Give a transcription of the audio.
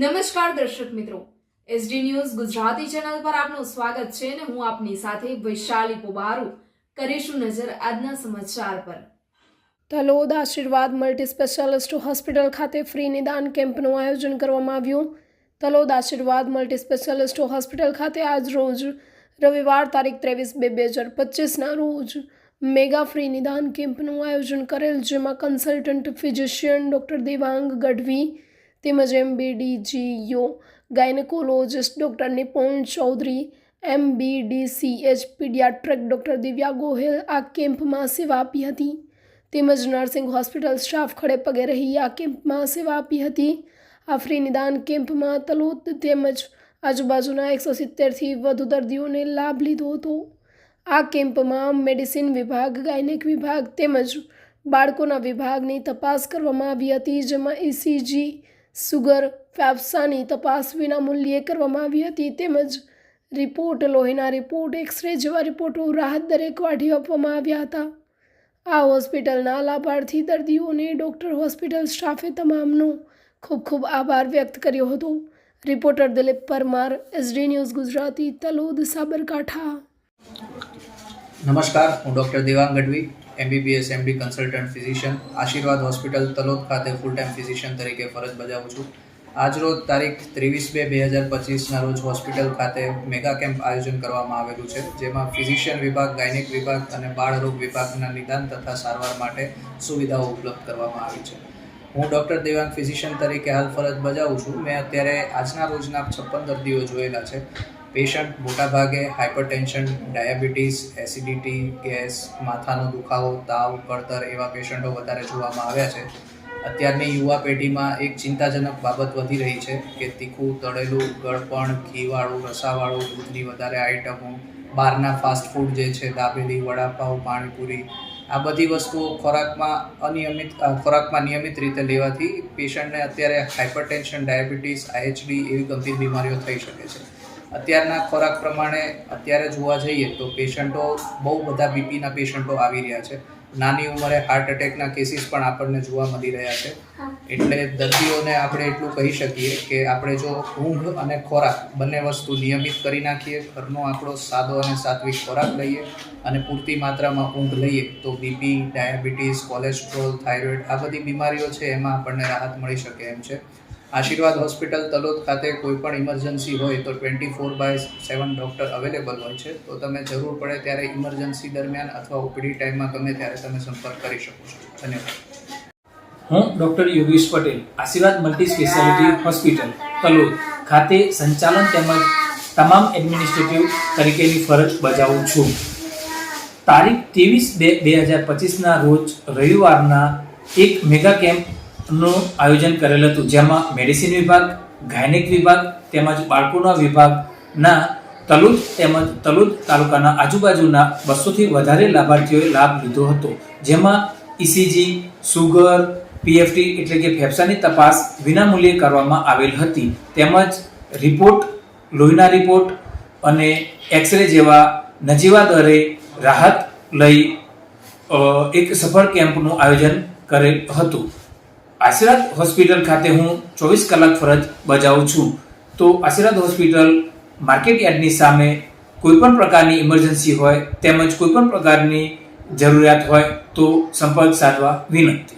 નમસ્કાર દર્શક મિત્રો. એસડી ન્યૂઝ ગુજરાતી ચેનલ પર આપનું સ્વાગત છે અને હું આપની સાથે વૈશાલી પોબારુ કરીશું નજર આજના સમાચાર પર. Talod Ashirwad multi specialist hospital ખાતે ફ્રી નિદાન કેમ્પનું આયોજન કરવામાં આવ્યું. તલોદ આશીર્વાદ મલ્ટી સ્પેશિયાલિસ્ટ હોસ્પિટલ ખાતે આજ રોજ રવિવાર તારીખ ત્રેવીસ બે બે હજાર પચીસના રોજ મેગા ફ્રી નિદાન કેમ્પનું આયોજન કરેલ, જેમાં consultant physician doctor Devang Gadhvi તેમજ એમબીડીજીઓ ગાયનેકોલોજિસ્ટ ડૉક્ટર નિપુણ ચૌધરી એમબીડીસીએચ પીડિયાટ્રિક ડૉક્ટર દિવ્યા ગોહિલ આ કેમ્પમાં સેવા આપી હતી. તેમજ નર્સિંગ હોસ્પિટલ સ્ટાફ ખડે પગે રહી આ કેમ્પમાં સેવા આપી હતી. આ ફ્રી નિદાન કેમ્પમાં તલોદ તેમજ આજુબાજુના એકસો સિત્તેરથી વધુ દર્દીઓને લાભ લીધો હતો. આ કેમ્પમાં મેડિસિન વિભાગ ગાયનેક વિભાગ તેમજ બાળકોના વિભાગની તપાસ કરવામાં આવી હતી, જેમાં ઇસીજી સુગર, ફેફસાની તપાસ વિના મૂલ્યે કરવામાં આવી હતી તેમજ રિપોર્ટ, લોહીના રિપોર્ટ, એક્સરે જેવા રિપોર્ટો રાહત દરેક કાઢી આપવામાં આવ્યા હતા. આ હોસ્પિટલના લાભાર્થી દર્દીઓને ડૉક્ટર હોસ્પિટલ સ્ટાફે તમામનો ખૂબ ખૂબ આભાર વ્યક્ત કર્યો હતો. Reporter Dilip Parmar, SD news Gujarati, Talod, Sabarkantha. નમસ્કાર, હું doctor Devang Gadhvi. MBBS MD consultant physician Ashirwad hospital Talod ખાતે ફૂલ ટાઈમ ફિઝિશિયન તરીકે ફરજ બજાવું છું. આજરોજ તારીખ ત્રેવીસ બે બે હજાર પચીસના રોજ હોસ્પિટલ ખાતે મેગા કેમ્પ આયોજન કરવામાં આવેલું છે, જેમાં ફિઝિશિયન વિભાગ, ગાયનિક વિભાગ અને બાળરોગ વિભાગના નિદાન તથા સારવાર માટે સુવિધાઓ ઉપલબ્ધ કરવામાં આવી છે. હું ડૉક્ટર દેવાંગ ફિઝિશિયન તરીકે હાલ ફરજ બજાવું છું. મેં અત્યારે આજના રોજના છપ્પન દર્દીઓ જોયેલા છે. પેશન્ટ મોટાભાગે હાઇપરટેન્શન ડાયાબિટીસ એસિડિટી ગેસ માથાનો દુખાવો, તાવ કળતર એવા પેશન્ટો વધારે જોવામાં આવ્યા છે. અત્યારની યુવા પેઢીમાં એક ચિંતાજનક બાબત વધી રહી છે કે તીખું, તળેલું, ગળપણ, ઘીવાળું, રસાવાળું, દૂધની વધારે આઇટમો, બહારના ફાસ્ટ ફૂડ જે છે, દાબેલી વડાપાઉં પાણીપુરી, આ બધી વસ્તુઓ ખોરાકમાં અનિયમિત ખોરાકમાં નિયમિત રીતે લેવાથી પેશન્ટને અત્યારે હાઇપરટેન્શન ડાયાબિટીસ આઈએચડી એવી ગંભીર બીમારીઓ થઈ શકે છે. અત્યારના ખોરાક પ્રમાણે અત્યારે જોવા જઈએ તો પેશન્ટો બહુ બધા બીપીના પેશન્ટો આવી રહ્યા છે. નાની ઉંમરે હાર્ટ એટેકના કેસીસ પણ આપણને જોવા મળી રહ્યા છે. એટલે દર્દીઓને આપણે એટલું કહી શકીએ કે આપણે જો ઊંઘ અને ખોરાક બંને વસ્તુ નિયમિત કરી નાખીએ, ઘરનો આપણો સાદો અને સાત્વિક ખોરાક લઈએ અને પૂરતી માત્રામાં ઊંઘ લઈએ, તો બીપી, ડાયાબિટીસ કોલેસ્ટ્રોલ થાઇરોઇડ આ બધી બીમારીઓ છે, એમાં આપણને રાહત મળી શકે એમ છે. આશીર્વાદ હોસ્પિટલ તલોદ ખાતે કોઈ પણ ઇમરજન્સી હોય તો twenty four by seven doctor available હોય છે. તો તમે જરૂર પડે ત્યારે ઇમરજન્સી દરમિયાન અથવા ઓપીડી ટાઈમમાં ગમે ત્યારે તમે સંપર્ક કરી શકો છો. ધન્યવાદ. હું ડૉક્ટર યોગેશ પટેલ, આશીર્વાદ મલ્ટી સ્પેશિયાલિટી હોસ્પિટલ તલોદ ખાતે સંચાલન તેમજ તમામ એડમિનિસ્ટ્રેટિવ તરીકેની ફરજ બજાવું છું. તારીખ ત્રેવીસ બે બે હજાર પચીસના રોજ રવિવારના એક મેગા કેમ્પનું આયોજન કરેલ હતું. જેમાં મેડિસિન વિભાગ, ગાયનિક વિભાગ તેમજ બાળકોના વિભાગના તલુદ તેમજ તલુદ તાલુકાના આજુબાજુના બસોથી વધારે લાભાર્થીઓએ લાભ લીધો હતો. જેમાં ઇસીજી સુગર પીએફટી એટલે કે ફેફસાની તપાસ વિનામૂલ્યે કરવામાં આવેલ હતી. તેમજ રિપોર્ટ, લોહીના રિપોર્ટ અને એક્સરે જેવા નજીવા દરે રાહત લઈ એક સફળ કેમ્પનું આયોજન કરેલ હતું. આશીર્વાદ હોસ્પિટલ ખાતે હું ચોવીસ કલાક ફરજ બજાવું છું. તો આશીર્વાદ હોસ્પિટલ માર્કેટ યાર્ડની સામે કોઈ પણ પ્રકારની ઇમરજન્સી હોય તેમજ કોઈ પણ પ્રકારની જરૂરિયાત હોય તો સંપર્ક સાધવા વિનંતી.